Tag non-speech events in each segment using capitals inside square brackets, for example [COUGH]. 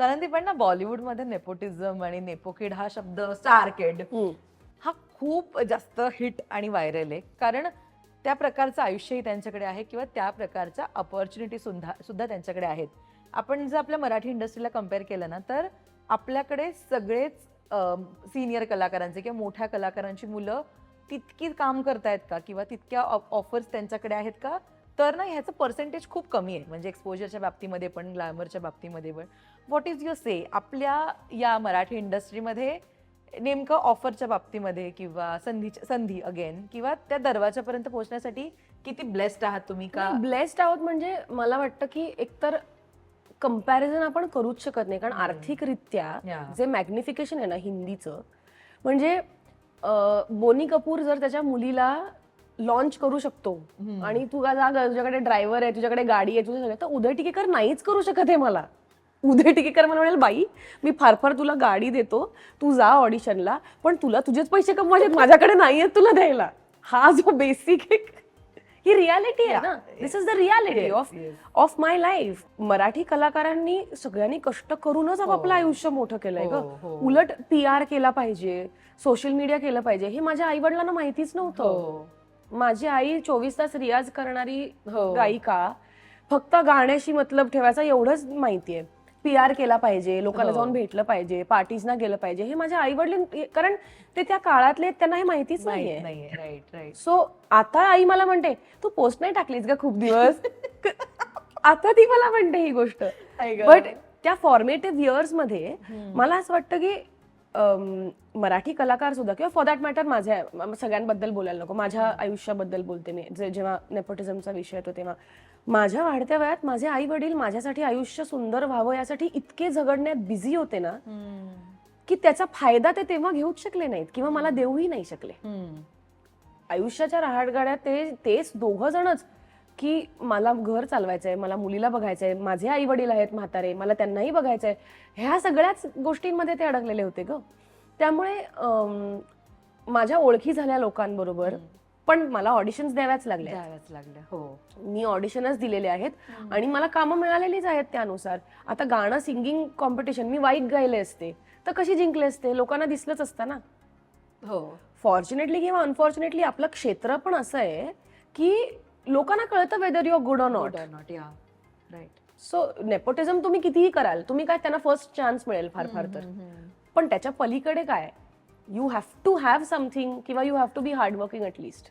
कारण ती पण ना बॉलिवूडमध्ये नेपोटिझम आणि नेपोकिड हा शब्द स्टार किड हा खूप जास्त हिट आणि व्हायरल आहे. कारण त्या प्रकारचं आयुष्यही त्यांच्याकडे आहे किंवा त्या प्रकारच्या अपॉर्च्युनिटी सुद्धा सुद्धा त्यांच्याकडे आहेत. आपण जर आपल्या मराठी इंडस्ट्रीला कंपेअर केलं ना तर आपल्याकडे सगळेच सिनियर कलाकारांचे किंवा मोठ्या कलाकारांची मुलं तितकी काम करतायत का? किंवा तितक्या ऑफर्स त्यांच्याकडे आहेत का? तर ना ह्याचं पर्सेंटेज खूप कमी आहे. म्हणजे एक्सपोजरच्या बाबतीमध्ये पण ग्लॅमरच्या बाबतीमध्ये पण. व्हॉट इज युअर से आपल्या या मराठी इंडस्ट्रीमध्ये नेमकं ऑफरच्या बाबतीमध्ये किंवा संधी संधी अगेन किंवा त्या दरवाजापर्यंत पोहोचण्यासाठी किती ब्लेस्ड आहात तुम्ही का? ब्लेस्ड आहोत म्हणजे मला वाटतं की एकतर कंपॅरिझन आपण करूच शकत नाही. कारण. आर्थिकरित्या Yeah. जे मॅग्निफिकेशन आहे ना हिंदीचं म्हणजे बोनी कपूर जर त्याच्या मुलीला लॉन्च करू शकतो. आणि तू का तुझ्याकडे ड्रायव्हर आहे तुझ्याकडे गाडी आहे तुझं सगळं तर उदय टिकेकर नाहीच करू शकत आहे मला उदय टिकेकर मला म्हणेल बाई मी फार फार तुला गाडी देतो तू जा ऑडिशनला पण तुला तुझेच पैसे कमवायचे माझ्याकडे नाही आहेत तुला द्यायला हा जो बेसिक ही रियालिटी आहे ना. This is the reality of. Of my life Marathi कलाकारांनी सगळ्यांनी कष्ट करूनच हो. आयुष्य मोठं केलंय हो, ग हो. उलट पी आर केला पाहिजे सोशल मीडिया केलं पाहिजे हे माझ्या आई वडिलांना माहितीच नव्हतं हो माझी आई चोवीस तास रियाज करणारी हो. गायिका फक्त गाण्याशी मतलब ठेवायचा एवढंच माहितीये पी आर केला पाहिजे लोकांना हो. जाऊन भेटलं पाहिजे पार्टीजना गेलं पाहिजे हे माझ्या आई वडील कारण ते त्या काळातले आहेत, त्यांना हे माहितीच माहीत नाहीये. नाहीये. राईट राईट सो आता आई मला म्हणते तू पोस्ट नाही टाकलीस का खूप दिवस. [LAUGHS] आता ती मला म्हणते ही गोष्ट. बट त्या फॉर्मेटिव्ह इयर्समध्ये मला असं वाटतं की मराठी कलाकार सुद्धा किंवा फॉर दॅट मॅटर माझ्या सगळ्यांबद्दल बोलायला नको. माझ्या आयुष्याबद्दल बोलते मी. जे जेव्हा नेपोटिझमचा विषय येतो तेव्हा. माझ्या वाढत्या वयात माझे आई वडील माझ्यासाठी आयुष्य सुंदर व्हावं यासाठी इतके झगडण्यात बिझी होते ना की त्याचा फायदा ते तेव्हा घेऊच शकले नाहीत किंवा मला देऊही नाही शकले. आयुष्याच्या रहाटगाड्यात ते तेच दोघं जणच की मला घर चालवायचंय मला मुलीला बघायचंय माझे आई वडील आहेत म्हातारे मला त्यांनाही बघायचंय. ह्या सगळ्याच गोष्टींमध्ये ते अडकलेले होते ग. त्यामुळे माझ्या ओळखी झाल्या लोकांबरोबर पण मला ऑडिशन्स द्याव्याच लागल्या द्याव्याच लागल्या हो. मी ऑडिशनच दिलेले आहेत आणि मला कामं मिळालेलीच आहेत त्यानुसार. आता गाणं सिंगिंग कॉम्पिटिशन मी वाईक गायले असते तर कशी जिंकले असते? लोकांना दिसलंच असतं ना. हो. फॉर्च्युनेटली किंवा अनफॉर्च्युनेटली आपलं क्षेत्र पण असं आहे की लोकांना कळतं weather your good or not not या राईट सो नेपोटिझम तुम्ही कितीही कराल तुम्ही काय त्यांना फर्स्ट चान्स मिळेल फार फार तर. पण त्याच्या पलीकडे काय? You have to have something किंवा you have to be hard working at least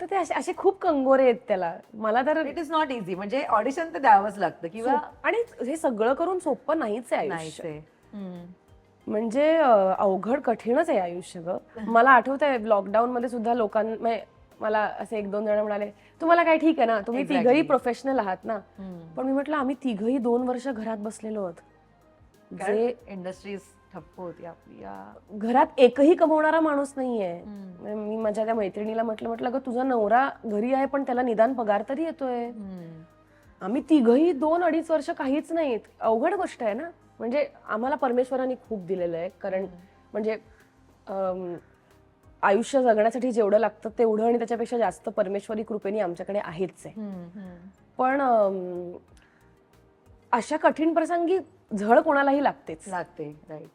तर ते असे असे खूप कंगोरे आहेत त्याला. मला तर इट इज नॉट इझी म्हणजे ऑडिशन तर द्यावंच लागतं किंवा आणि हे सगळं करून सोपं नाहीच आहे आयुष्य. म्हणजे अवघड कठीणच आहे आयुष्य ग. [LAUGHS] मला आठवत आहे लॉकडाऊन मध्ये सुद्धा लोकां म्हणजे मला असे एक दोन जण म्हणाले तुम्हाला काय ठीक आहे ना? तुम्ही Exactly. तिघही प्रोफेशनल आहात ना. पण मी म्हटलं आम्ही तिघही दोन वर्ष घरात बसलेलो आहोत. जे इंडस्ट्रीज ठप्प होती आपली या. घरात एकही कमवणारा माणूस नाहीये. मी माझ्या त्या मैत्रिणीला म्हटलं म्हटलं ग तुझा नवरा घरी आहे पण त्याला निदान पगार तरी येतोय. हम्म. आम्ही तिघही दोन अडीच वर्ष काहीच नाहीत. अवघड गोष्ट आहे ना? म्हणजे आम्हाला परमेश्वराने खूप दिलेलं आहे. कारण म्हणजे अम, आयुष्य जगण्यासाठी जेवढं लागतं तेवढं आणि त्याच्यापेक्षा जास्त परमेश्वरी कृपेने आमच्याकडे आहेच आहे. पण अशा कठीण प्रसंगी झळ कोणालाही लागतेच. लागते राईट